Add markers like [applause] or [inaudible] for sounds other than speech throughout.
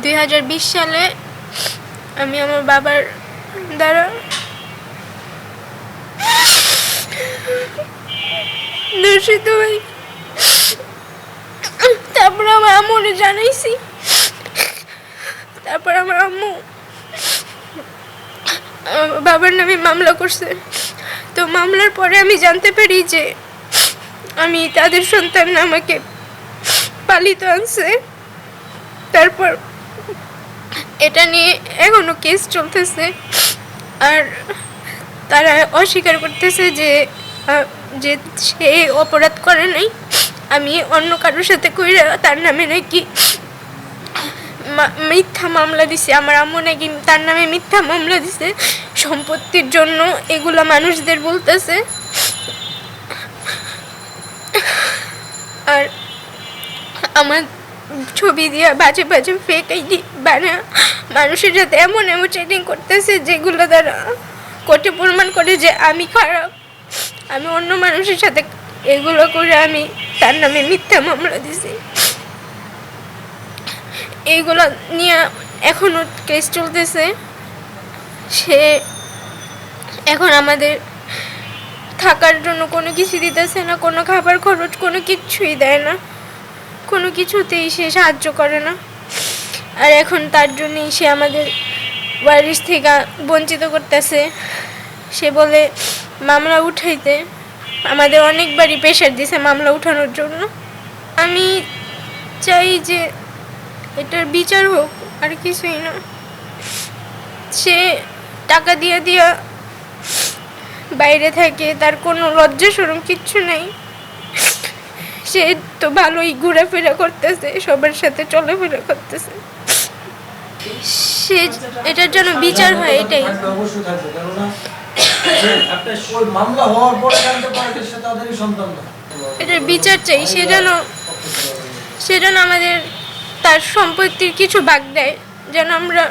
দুই হাজার বিশ সালে আমি আমার বাবার দ্বারা দূষিত হই। তারপর আমার আম্মুরে জানাইছি। তারপর আমার আম্মু বাবার নামে মামলা করছে। তো মামলার পরে আমি জানতে পারি যে আমি তাদের সন্তান আমাকে পালিত আনছে। তারপর এটা নিয়ে এখনও কেস চলতেছে। আর তারা অস্বীকার করতেছে যে যে সে অপরাধ করে নাই। আমি অন্য কারোর সাথে কইরা তার নামে নাকি মিথ্যা মামলা দিছে। আমার আম্মু নাকি তার নামে মিথ্যা মামলা দিছে। সম্পত্তির জন্য এগুলা মানুষদের বলতেছে। আর আমার ছবি দিয়া বাজে বাজে ফেক আইডি বানা মানুষের সাথে এমন এমন ট্রেনিং করতেছে যেগুলো দ্বারা কোর্টে প্রমাণ করে যে আমি খারাপ। আমি অন্য মানুষের সাথে এগুলো করে আমি তার নামে মিথ্যা মামলা দিছি। এইগুলো নিয়ে এখনও কেস চলতেছে। সে এখন আমাদের থাকার জন্য কোনো কিছু দিতেছে না, কোনো খাবার খরচ, কোনো কিচ্ছুই দেয় না। কোনো কিছুতেই সে সাহায্য করে না। আর এখন তার জন্যই সে আমাদের ওয়ারিস থেকে বঞ্চিত করতেছে। সে বলে, মামলা উঠাইতে আমাদের অনেকবারই প্রেশার দিছে মামলা উঠানোর জন্য। আমি চাই যে এটার বিচার হোক, আর কিছুই না। সে টাকা দিয়ে দিয়া বাইরে থাকে, তার কোনো লজ্জা সরম কিচ্ছু নেই। সে তো ভালোই ঘোরাফেরা করতেছে, সবার সাথে চলাফেরা করতেছে। সে এটার জন্য বিচার হয় এটাই। অবশ্যই থাকবে কেননা মামলা হওয়ার পরে জানতে পারে যে সে তাদেরই সন্তান না। এটার বিচার চাই সে যেন সে যেন আমাদের তার সম্পত্তির কিছু ভাগ দেয় যেন আমরা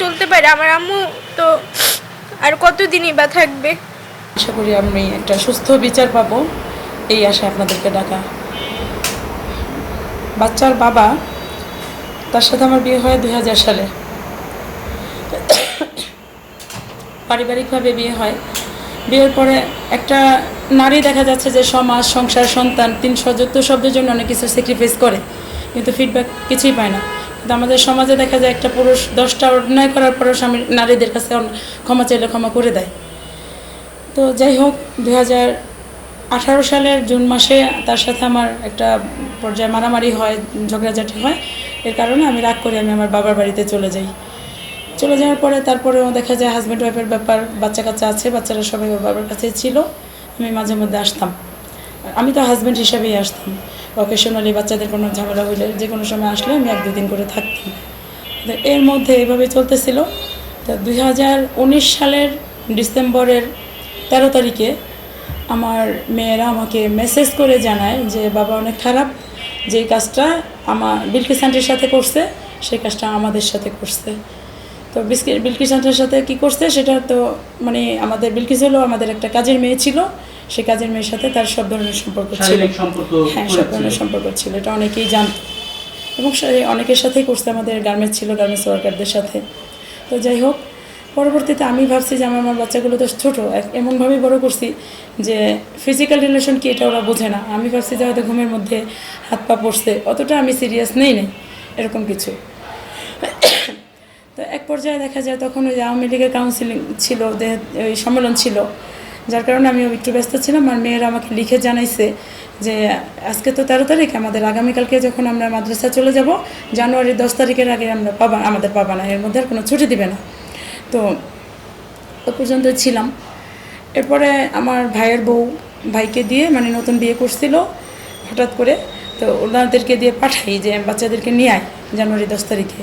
চলতে পারি। আমার আম্মু তো আর কতদিনই বা থাকবে? আশা করি আমি একটা সুস্থ বিচার পাবো। এই আশা আপনাদেরকে ডাকা। বাচ্চার বাবা তার সাথে আমার বিয়ে হয় দুই হাজার সালে। পারিবারিকভাবে বিয়ে হয়। বিয়ের পরে একটা নারী দেখা যাচ্ছে যে সমাজ সংসার, সন্তান, তিন সযুক্ত শব্দের জন্য অনেক কিছু স্যাক্রিফাইস করে। কিন্তু ফিডব্যাক কিছুই পায় না। কিন্তু আমাদের সমাজে দেখা যায় একটা পুরুষ দশটা অন্যায় করার পরেও স্বামী নারীদের কাছে ক্ষমা চাইলে ক্ষমা করে দেয়। তো যাই হোক দু হাজার আঠারো সালের জুন মাসে তার সাথে আমার একটা পর্যায়ে মারামারি হয়, ঝগড়াঝাটি হয়। এর কারণে আমি রাগ করে আমি আমার বাবার বাড়িতে চলে যাই। চলে যাওয়ার পরে তারপরেও দেখা যায় হাজব্যান্ড ওয়াইফের ব্যাপার বাচ্চা কাচ্চা আছে, বাচ্চারা সবাই বাবার কাছে ছিল। আমি মাঝে মধ্যে আসতাম। আমি তো হাজব্যান্ড হিসাবেই আসতাম। অকেশনালি বাচ্চাদের কোনো ঝামেলা হইলে যে কোনো সময় আসলে আমি এক দুদিন করে থাকতাম। এর মধ্যে এভাবে চলতেছিল। তো দুই সালের ডিসেম্বরের তেরো তারিখে আমার মেয়েরা আমাকে মেসেজ করে জানায় যে বাবা অনেক খারাপ। যে কাজটা আমার বিলকিস আন্টির সাথে করছে সেই কাজটা আমাদের সাথে করছে। তো বিলকিস আন্টির সাথে কি করছে সেটা তো মানে আমাদের বিলকিস হলো আমাদের একটা কাজের মেয়ে ছিল। সেই কাজের মেয়ের সাথে তার সব ধরনের সম্পর্ক ছিল। হ্যাঁ সব ধরনের সম্পর্ক ছিল। এটা অনেকেই জানত এবং সে- অনেকের সাথেই করছে। আমাদের গার্মেন্টস ছিল গার্মেন্টস ওয়ার্কারদের সাথে। তো যাই হোক পরবর্তীতে আমি ভাবছি যে আমার আমার বাচ্চাগুলো তো ছোটো এমনভাবেই বড় করছি যে ফিজিক্যাল রিলেশন কি এটা ওরা বোঝে না। আমি ভাবছি যে হয়তো ঘুমের মধ্যে হাত পা পড়ছে, অতটা আমি সিরিয়াস নেই নেই এরকম কিছু। তো এক পর্যায়ে দেখা যায় তখন ওই আওয়ামী লীগের কাউন্সিলিং ছিল ওই সম্মেলন ছিল, যার কারণে আমি একটু ব্যস্ত ছিলাম আর মেয়েরা আমাকে লিখে জানাইছে যে আজকে তো তেরো তারিখ, আমাদের আগামীকালকে যখন আমরা মাদ্রাসা চলে যাব, জানুয়ারির দশ তারিখের আগে আমরা পাবা আমাদের পাবা না, এর মধ্যে আর কোনো ছুটি দিবে না। তো ও পর্যন্ত ছিলাম। এরপরে আমার ভাইয়ের বউ ভাইকে দিয়ে মানে নতুন বিয়ে করছিল হঠাৎ করে। তো ওনাদেরকে দিয়ে পাঠাই যে বাচ্চাদেরকে নিয়ে আয় জানুয়ারি দশ তারিখে।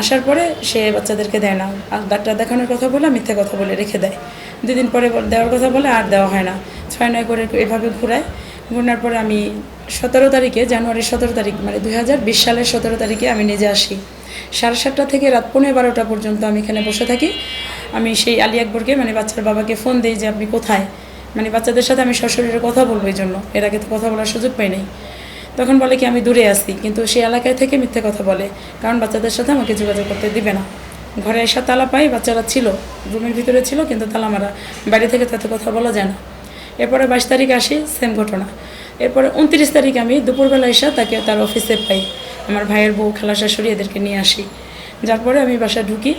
আসার পরে সে বাচ্চাদেরকে দেয় না। আর ডাক্তার দেখানোর কথা বলে মিথ্যে কথা বলে রেখে দেয়। দুদিন পরে দেওয়ার কথা বলে আর দেওয়া হয় না। ছয় নয় করে এভাবে ঘুরায়। ঘুরানোর পরে আমি সতেরো তারিখে, জানুয়ারির সতেরো তারিখ মানে দুই হাজার বিশ সালের সতেরো তারিখে আমি নিজে আসি। সাড়ে সাতটা থেকে রাত পনেরো বারোটা পর্যন্ত আমি এখানে বসে থাকি। আমি সেই আলী আকবরকে মানে বাচ্চার বাবাকে ফোন দিই যে, আপনি কোথায়? মানে বাচ্চাদের সাথে আমি সশরীরে কথা বলব এই জন্য। এর আগে তো কথা বলার সুযোগ পাই নাই। তখন বলে কি, আমি দূরে আসি কিন্তু সেই এলাকায় থেকে মিথ্যে কথা বলে। কারণ বাচ্চাদের সাথে আমাকে যোগাযোগ করতে দিবে না। ঘরে এসে তালা পাই বাচ্চারা ছিল, রুমের ভিতরে ছিল, কিন্তু তালা মারা। বাইরে থেকে তাতে কথা বলা যায় না। এরপরে বাইশ তারিখ আসি সেম ঘটনা। এরপরে উনত্রিশ তারিখ আমি দুপুরবেলা এসে তাকে তার অফিসে পাই। আমার ভাইয়ের বউ খালা শাশুড়ি এদেরকে নিয়ে আসি। যার পরে আমি বাসায় ঢুকি।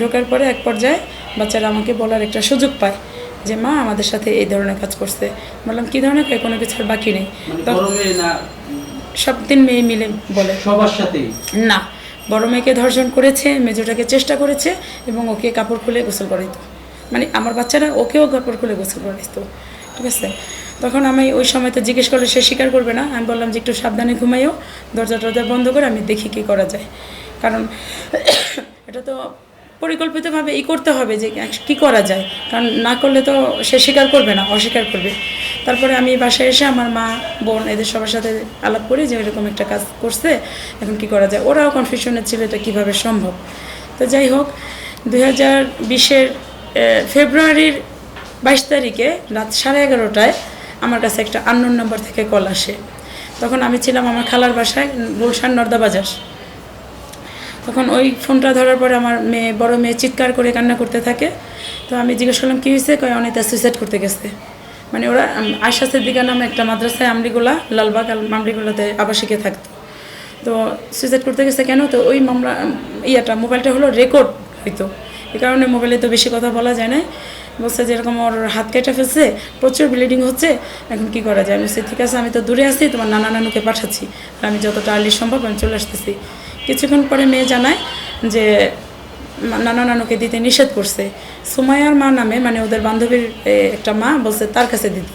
ঢোকার পরে এক পর্যায়ে বাচ্চারা আমাকে বলার একটা সুযোগ পায় যে মা আমাদের সাথে এই ধরনের কাজ করছে। বললাম কী ধরনের? কোনো কিছুর বাকি নেই। মানে সব তিন মেয়ে মিলে বলে। সবার সাথে না। বড় মেয়েকে ধর্ষণ করেছে মেজোটাকে চেষ্টা করেছে এবং ওকে কাপড় খুলে গোসল করাইত। মানে আমার বাচ্চারা ওকেও কাপড় খুলে গোসল করাইত। ঠিক আছে? তখন আমি ওই সময় তো জিজ্ঞেস করলে, সে স্বীকার করবে না? আমি বললাম, যে একটু সাবধানে ঘুমাইও দরজা টরজা বন্ধ করে আমি দেখি কী করা যায়। কারণ [coughs] এটা তো পরিকল্পিতভাবে ই করতে হবে যে কি করা যায়। কারণ না করলে তো সে স্বীকার করবে না, অস্বীকার করবে। তারপরে আমি বাসায় এসে আমার মা, বোন এদের সবার সাথে আলাপ করি যে এরকম একটা কাজ করছে, এখন কি করা যায়? ওরাও কনফিউশনের ছিল এটা কীভাবে সম্ভব? তো যাই হোক, দুই হাজার বিশের ফেব্রুয়ারির বাইশ তারিখে রাত সাড়ে এগারোটায় আমার কাছে একটা আননোন নাম্বার থেকে কল আসে। তখন আমি ছিলাম আমার খালার বাসায়, গুলশান নর্দা বাজার। তখন ওই ফোনটা ধরার পরে আমার মেয়ে, বড় মেয়ে চিৎকার করে কান্না করতে থাকে। তো আমি জিজ্ঞেস করলাম, কী হয়েছে কয় অনেকটা সুইসাইড করতে গেছে। মানে ওরা আয়শা সিদ্দিকা নামে একটা মাদ্রাসায় আমরিগোলা, লালবাগ আমরিগোলাতে আবাসিকে থাকতো। তো সুইসাইড করতে গেছে কেন? তো ওই মামলা ইয়াটা, মোবাইলটা হলো রেকর্ড হইতো। এই কারণে মোবাইলে তো বেশি কথা বলা যায় না বলছে যে এরকম ওর হাত কেটে ফেলছে প্রচুর ব্লিডিং হচ্ছে এখন কি করা যায়? আমি বলছি ঠিক আছে আমি তো দূরে আছি তোমার নানা নানুকে পাঠাচ্ছি আর আমি যতটা আর্লি সম্ভব আমি চলে আসতেছি। কিছুক্ষণ পরে মেয়ে জানায় যে নানা নানুকে দিতে নিষেধ করছে। সুমাইয়ার মা নামে মানে ওদের বান্ধবীর একটা মা বলছে তার কাছে দিতে।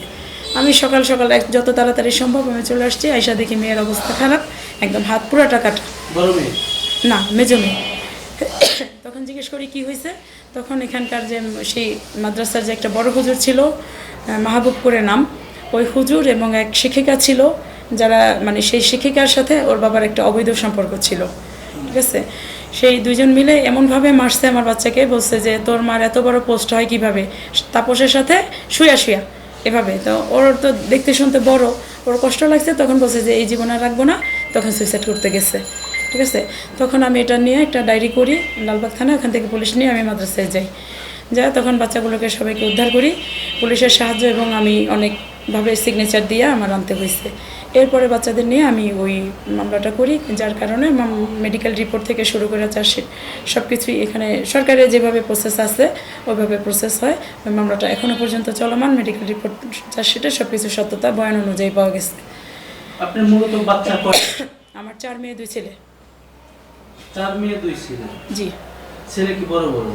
আমি সকাল সকাল এক যত তাড়াতাড়ি সম্ভব আমি চলে আসছি আইসা দেখি মেয়ের অবস্থা খারাপ একদম হাত পুরাটা কাটা। না মেজো মেয়ে। [coughs] তখন জিজ্ঞেস করি কি হয়েছে? তখন এখানকার যে সেই মাদ্রাসার যে একটা বড় হুজুর ছিল আহ, মাহবুব করে নাম ওই হুজুর এবং এক শিক্ষিকা ছিল যারা মানে সেই শিক্ষিকার সাথে ওর বাবার একটা অবৈধ সম্পর্ক ছিল ঠিক আছে? সেই দুইজন মিলে এমনভাবে মারছে আমার বাচ্চাকে বলছে যে তোর মার এত বড় পোস্ট হয় কীভাবে? তাপসের সাথে শুয়া শুয়া এভাবে। তো ওর তো দেখতে শুনতে বড় ওর কষ্ট লাগছে তখন বলছে যে এই জীবন আর রাখব না তখন সুইসাইড করতে গেছে। ঠিক আছে? তখন আমি এটা নিয়ে একটা ডায়েরি করি লালবাগ থানা ওখান থেকে পুলিশ নিয়ে আমি মাদ্রাসায় যাই। যা তখন বাচ্চাগুলোকে সবাইকে উদ্ধার করি। পুলিশের সাহায্য এবং আমি অনেকভাবে সিগনেচার দিয়ে আমার আনতে হয়েছে। এরপরে বাচ্চাদের নিয়ে আমি ওই মামলাটা করি যার কারণে মেডিকেল রিপোর্ট থেকে শুরু করে চার্জশিট সব কিছুই এখানে সরকারের যেভাবে প্রসেস আছে ওইভাবে প্রসেস হয়। ওই মামলাটা এখনও পর্যন্ত চলমান মেডিকেল রিপোর্ট চার্জশিটে সব কিছু সত্যতা বয়ান অনুযায়ী পাওয়া গেছে। আপনার মূলত বাচ্চা [coughs] আমার চার মেয়ে দুই ছেলে। চার মেয়ে দুই ছেলে। জি। ছেলে কি বড় বড়?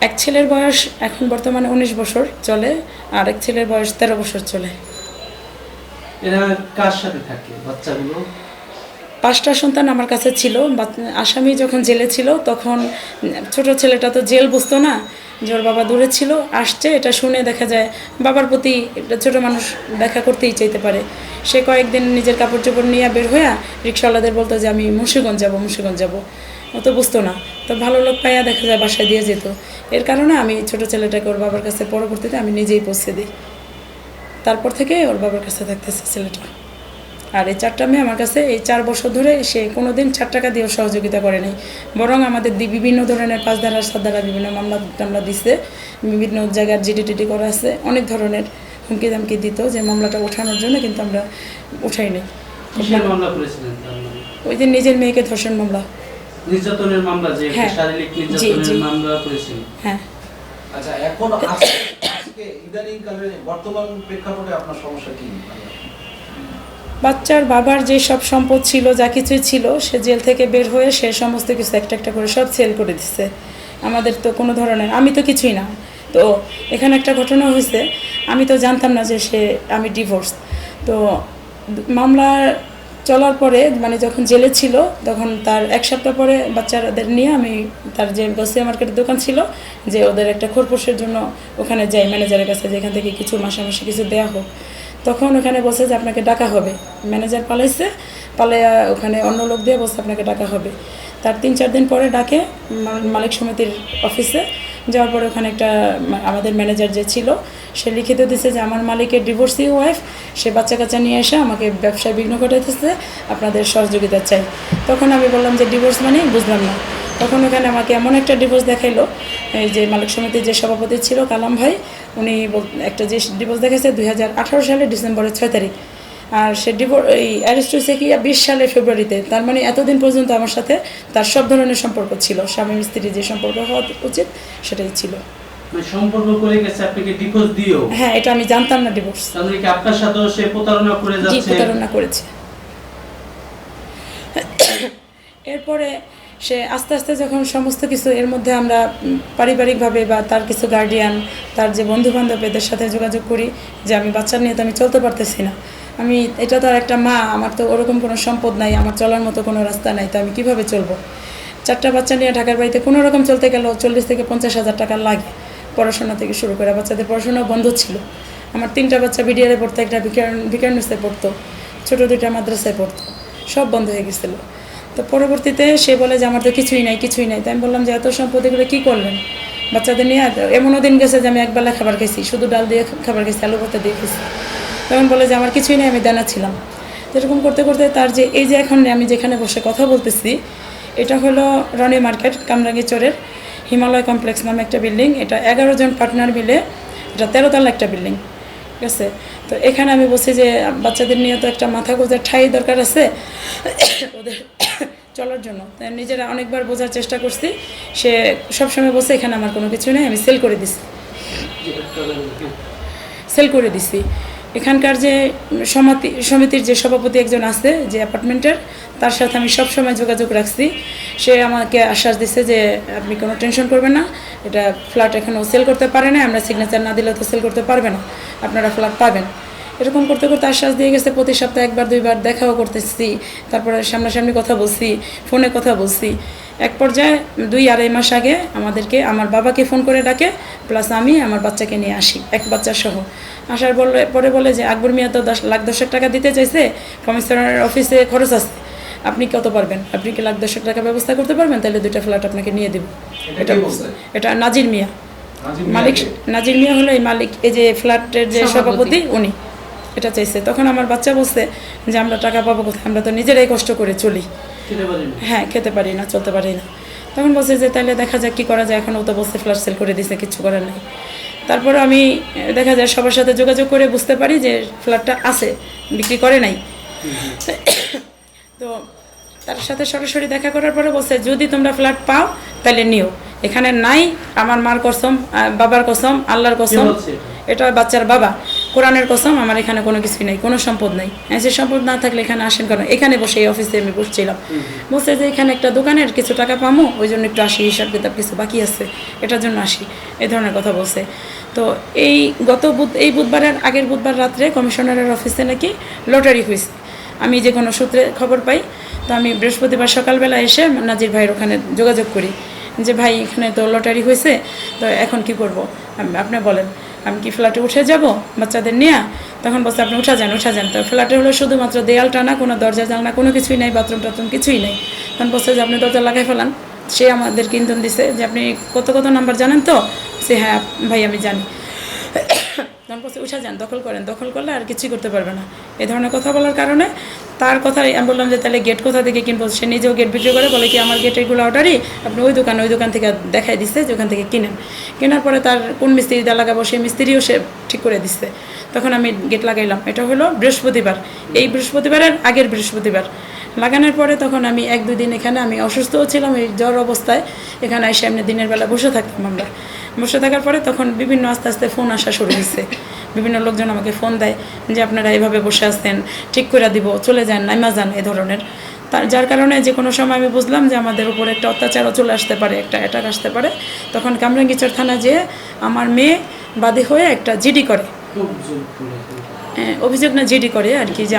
এক ছেলের বয়স এখন বর্তমানে উনিশ বছর চলে আর এক ছেলের বয়স তেরো বছর চলে। এরা কার সাথে থাকে বাচ্চাগুলো? পাঁচটা সন্তান আমার কাছে ছিল আসামি যখন জেলে ছিল তখন ছোট ছেলেটা তো জেল বুঝতো না যে ওর বাবা দূরে ছিল, আসছে, এটা শুনে দেখা যায় বাবার প্রতি একটা ছোটো মানুষ দেখা করতেই চাইতে পারে। সে কয়েকদিন নিজের কাপড় চোপড় নিয়ে বের হইয়া রিক্সাওয়ালাদের বলতো যে, আমি মুন্সিগঞ্জ যাব মুন্সিগঞ্জ যাব। ও তো বুঝতো না। তো ভালো লোক পাইয়া দেখা যায় বাসায় দিয়ে যেত। এর কারণে আমি ছোট ছেলেটাকে ওর বাবার কাছে পরবর্তীতে আমি নিজেই পৌঁছে দিই। তারপর থেকে ওর বাবার কাছে থাকতেছে ছেলেটা। আর এই চারটা মেয়ে আমার কাছে এই চার বছর ধরে সে কোনো দিন চার টাকা দিয়েও সহযোগিতা করে নাই। বরং আমাদের দি- বিভিন্ন ধরনের পাঁচ ধারা সাত ধারা বিভিন্ন মামলা টামলা দিছে। বিভিন্ন জায়গার জিডি টিডি করা আছে। অনেক ধরনের হুমকি দামকি দিত যে মামলাটা ওঠানোর জন্য কিন্তু আমরা উঠাই নাই? ওই দিন নিজের মেয়েকে ধর্ষণ মামলা। নির্যাতনের মামলা যে হ্যাঁ। শারীরিক জি, নির্যাতনের জি। মামলা করেছিলেন হ্যাঁ। আচ্ছা এখন আজকে আজকে ইদানিং কালে বর্তমান প্রেক্ষাপটে আপনার সমস্যা কি? বাচ্চার বাবার যে সব সম্পদ ছিল, যা কিছুই ছিল, সে জেল থেকে বের হয়ে সে সমস্ত কিছু একটা একটা করে সব সেল করে দিচ্ছে আমাদের তো কোনো ধরনের, আমি তো কিছুই না। তো এখানে একটা ঘটনা হয়েছে, আমি তো জানতাম না যে সে, আমি ডিভোর্স তো মামলা চলার পরে মানে যখন জেলে ছিল, তখন তার এক সপ্তাহ পরে বাচ্চাদের নিয়ে আমি তার যে গসিয়া মার্কেটের দোকান ছিল, যে ওদের একটা খোরপোশের জন্য ওখানে যাই ম্যানেজারের কাছে, যেখান থেকে কিছু মাসে মাসে কিছু দেওয়া হোক। তখন ওখানে বসে যে আপনাকে ডাকা হবে। ম্যানেজার পালাইছে, পালাইয়া ওখানে অন্য লোক দিয়ে বসে আপনাকে ডাকা হবে। তার তিন চার দিন পরে ডাকে মালিক সমিতির অফিসে। যাওয়ার পরে ওখানে একটা আমাদের ম্যানেজার যে ছিল, সে লিখিত দিছে যে আমার মালিকের ডিভোর্সি ওয়াইফ সে বাচ্চা কাচ্চা নিয়ে এসে আমাকে ব্যবসায় বিঘ্ন ঘটাইতেছে, আপনাদের সহযোগিতা চাই। তখন আমি বললাম যে ডিভোর্স মানে বুঝলাম না। তখন ওখানে আমাকে এমন একটা ডিভোর্স দেখাইলো এই যে মালিক সমিতির যে সভাপতি ছিল কালাম ভাই উনি একটা যে ডিভোর্স দেখাইছে দুই হাজার আঠারো সালে ডিসেম্বরের ছয় তারিখ। আর সে ডিভোর এই অ্যারেস্ট হয়েছে কি বিশ সালে ফেব্রুয়ারিতে। তার মানে এতদিন পর্যন্ত আমার সাথে তার সব ধরনের সম্পর্ক ছিল। স্বামী স্ত্রী যে সম্পর্ক হওয়া উচিত সেটাই ছিল। মানে সম্পর্ক করে গেছে আপনাকে ডিভোর্স দিও হ্যাঁ এটা আমি জানতাম না ডিভোর্স তাহলে কি আপনার সাথেও সে প্রতারণা করে যাচ্ছে? প্রতারণা করেছে। এরপরে সে আস্তে আস্তে যখন সমস্ত কিছু এর মধ্যে আমরা পারিবারিকভাবে বা তার কিছু গার্ডিয়ান তার যে বন্ধু বান্ধব এদের সাথে যোগাযোগ করি যে আমি বাচ্চা নিয়ে তো আমি চলতে পারতেছি না। আমি, এটা তো আর একটা মা, আমার তো ওরকম কোনো সম্পদ নাই, আমার চলার মতো কোনো রাস্তা নাই, তো আমি কীভাবে চলবো? চারটা বাচ্চা নিয়ে ঢাকার বাড়িতে কোনো রকম চলতে গেলেও চল্লিশ থেকে পঞ্চাশ হাজার টাকা লাগে পড়াশোনা থেকে শুরু করে। বাচ্চাদের পড়াশোনা বন্ধ ছিল। আমার তিনটা বাচ্চা বিডিআরে পড়তো, একটা বিকার বিকারনুসে পড়তো, ছোটো দুইটা মাদ্রাসায় পড়তো, সব বন্ধ হয়ে গেছিল। তো পরবর্তীতে সে বলে যে, আমার তো কিছুই নাই কিছুই নাই। তাই আমি বললাম যে, এত সম্পদ এগুলো কী করলেন? বাচ্চাদের নিয়ে এমনও দিন গেছে যে, আমি একবেলা খাবার খেয়েছি শুধু ডাল দিয়ে খাবার খেয়েছি আলু ভর্তা দিয়ে খেয়েছি তখন বলে যে, আমার কিছুই নেই, আমি দানা ছিলাম। এরকম করতে করতে তার যে, এই যে এখন আমি যেখানে বসে কথা বলতেছি, এটা হলো রনি মার্কেট, কামরাঙ্গি চরের হিমালয় কমপ্লেক্স নামে একটা বিল্ডিং। এটা এগারো জন পার্টনার মিলে, এটা তেরোতলা একটা বিল্ডিং। আছে? তো এখানে আমি বলছি যে বাচ্চাদের নিয়ে তো একটা মাথা গোজার ঠাই দরকার আছে ওদের চলার জন্য। তাই নিজেরা অনেকবার বোঝার চেষ্টা করছি। সে সবসময় বসে এখানে আমার কোনো কিছু নেই আমি সেল করে দিছি। সেল করে দিছি। এখানকার যে সমিতি সমিতির যে সভাপতি একজন আছে যে অ্যাপার্টমেন্টের, তার সাথে আমি সব সময় যোগাযোগ রাখছি। সে আমাকে আশ্বাস দিছে যে আপনি কোনো টেনশন করবেন না, এটা ফ্ল্যাট এখনও সেল করতে পারে না আমরা সিগনেচার না দিলে তো সেল করতে পারবে না, আপনারা ফ্ল্যাট পাবেন। এরকম করতে করতে আশ্বাস দিয়ে গেছে, প্রতি সপ্তাহে একবার, দুইবার দেখাও করতেছি, তারপরে সামনাসামনি কথা বলছি, ফোনে কথা বলছি। এক পর্যায়ে দুই আড়াই মাস আগে আমাদেরকে, আমার বাবাকে ফোন করে ডাকে প্লাস আমি আমার বাচ্চাকে নিয়ে আসি, এক বাচ্চা সহ। আসার বলে পরে বলে যে আকবর মিয়া তো দশ লাখ দশেক টাকা দিতে চাইছে কমিশনারের অফিসে খরচ আছে। আপনি কত পারবেন? আপনি কি লাখ দশেক টাকা ব্যবস্থা করতে পারবেন? তাহলে দুইটা ফ্ল্যাট আপনাকে নিয়ে দেব। এটা এটা নাজির মিয়া। মালিক নাজির মিয়া হলো এই মালিক এই যে ফ্ল্যাটের যে সভাপতি। উনি। এটা চাইছে। তখন আমার বাচ্চা বলছে যে আমরা টাকা পাবো কোথায়? আমরা তো নিজেরাই কষ্ট করে চলি। খেতে পারি না। হ্যাঁ খেতে পারি না চলতে পারি না। তখন বলছে যে তাহলে দেখা যাক কী করা যায়। এখন ও তো বলছে ফ্ল্যাট সেল করে দিছে কিছু করার নাই। তারপরে আমি দেখা যায় সবার সাথে যোগাযোগ করে বুঝতে পারি যে ফ্ল্যাটটা আছে বিক্রি করে নাই। তো তার সাথে সরাসরি দেখা করার পরে বলছে যদি তোমরা ফ্ল্যাট পাও তাহলে নিও। এখানে নাই আমার মার কসম বাবার কসম আল্লাহর কসম। এটা বাচ্চার বাবা। কোরআনের কসম আমার এখানে কোনো কিছুই নেই কোনো সম্পদ নেই। হ্যাঁ, সে সম্পদ না থাকলে এখানে আসেন কেন এখানে বসে এই অফিসে আমি বসছিলাম। বলছে যে এখানে একটা দোকানের কিছু টাকা পামো ওই জন্য একটু আসি হিসাব কিতাব কিছু বাকি আছে এটার জন্য আসি এই ধরনের কথা বলছে। তো এই গত বুধ এই বুধবারের আগের বুধবার রাত্রে কমিশনারের অফিসে নাকি লটারি হয়েছে আমি যে কোনো সূত্রে খবর পাই তো আমি বৃহস্পতিবার সকালবেলা এসে নাজির ভাইয়ের ওখানে যোগাযোগ করি যে ভাই এখানে তো লটারি হয়েছে তো এখন কি করব? আপনি বলেন। আমি কি ফ্ল্যাটে উঠে যাব? বাচ্চাদের নিয়ে? তখন বলছে, আপনি উঠা যান উঠা যান। তো ফ্ল্যাটে হলো শুধুমাত্র দেয়াল টানা, কোনো দরজা, জানলা, কোনো কিছুই নাই, বাথরুম টাথরুম কিছুই নেই। তখন বলছে যে, আপনি দরজা লাগাই ফেলান। সে আমাদের ইন্ধন দিছে যে, আপনি কত কত নাম্বার জানেন তো? সে হ্যাঁ ভাই, আমি জানি। তখন বলছে, উঠা যান, দখল করেন। দখল করলে আর কিছুই করতে পারবে না। এ ধরনের কথা বলার কারণে তার কথাই আমি বললাম যে, তাহলে গেট কোথা থেকে কিনবো? সে নিজেও গেট বিক্রি করে বলে কি, আমার গেটেরগুলো অর্ডারই আপনি ওই দোকান ওই দোকান থেকে দেখাই দিচ্ছে যে ওখান থেকে কিনেন। কেনার পরে তার কোন মিস্ত্রি দা লাগাবো, সেই মিস্ত্রিও সে ঠিক করে দিচ্ছে তখন আমি গেট লাগাইলাম। এটা হলো বৃহস্পতিবার। এই বৃহস্পতিবারের আগের বৃহস্পতিবার। লাগানোর পরে তখন আমি এক দুই দিন এখানে আমি অসুস্থও ছিলাম এই জ্বর অবস্থায়। এখানে এসে এমনি দিনের বেলা বসে থাকতাম আমরা। বসে থাকার পরে তখন বিভিন্ন আস্তে আস্তে ফোন আসা শুরু হয়েছে। বিভিন্ন লোকজন আমাকে ফোন দেয় যে আপনারা এইভাবে বসে আছেন ঠিক করে দিব চলে যান নাইমা যান এ ধরনের। তার যার কারণে যে কোনো সময় আমি বুঝলাম যে আমাদের উপর একটা অত্যাচারও চলে আসতে পারে একটা অ্যাটাক আসতে পারে। তখন কামরাঙ্গিচর থানা যেয়ে আমার মেয়ে বাদী হয়ে একটা জিডি করে। আহ, অভিযোগ না জিডি করে আর কি যে